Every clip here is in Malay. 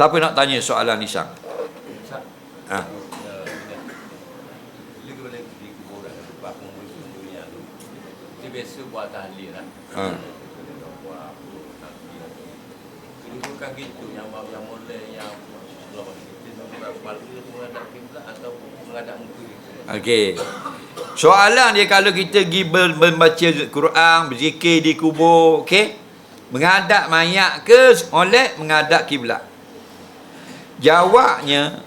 Siapa nak tanya soalan ni sang? Ustaz, Ha. biasa buat tahlil lah. Ha. Kedudukan gitu yang yang mulai yang. Okey. Soalan dia kalau kita pergi membaca Quran, berzikir di kubur, okey? Menghadap mayat ke oleh menghadap kiblat? Jawabnya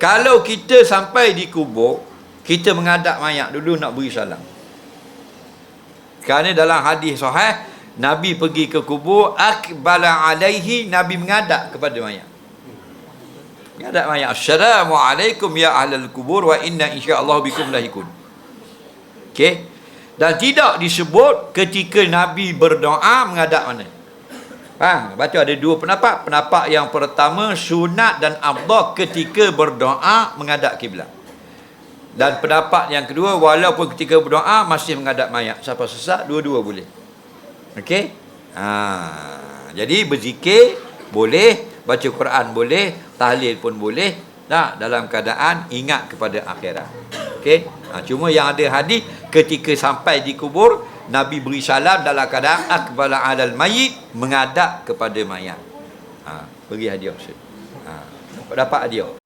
kalau kita sampai di kubur, kita menghadap mayat dulu nak beri salam. Kerana dalam hadis sahih Nabi pergi ke kubur akbala alaihi Nabi menghadap kepada mayat. Menghadap mayat. Assalamualaikum ya ahlal kubur wa inna insyaallah bikum lahikun. Okey. Dan tidak disebut ketika Nabi berdoa menghadap mana. Ha, baca ada dua pendapat. Pendapat yang pertama sunat dan afdal ketika berdoa menghadap kiblat. Dan pendapat yang kedua walaupun ketika berdoa masih menghadap mayat. Siapa sesak dua-dua boleh. Okey? Ha, jadi berzikir boleh, baca Quran boleh, tahlil pun boleh. Nah, dalam keadaan ingat kepada akhirat. Okey? Ha, cuma yang ada hadis ketika sampai di kubur Nabi beri salam dalam keadaan akbala alal mayit menghadap kepada mayat. Ha, beri hadiah Ustaz. Ha, dapat hadiah.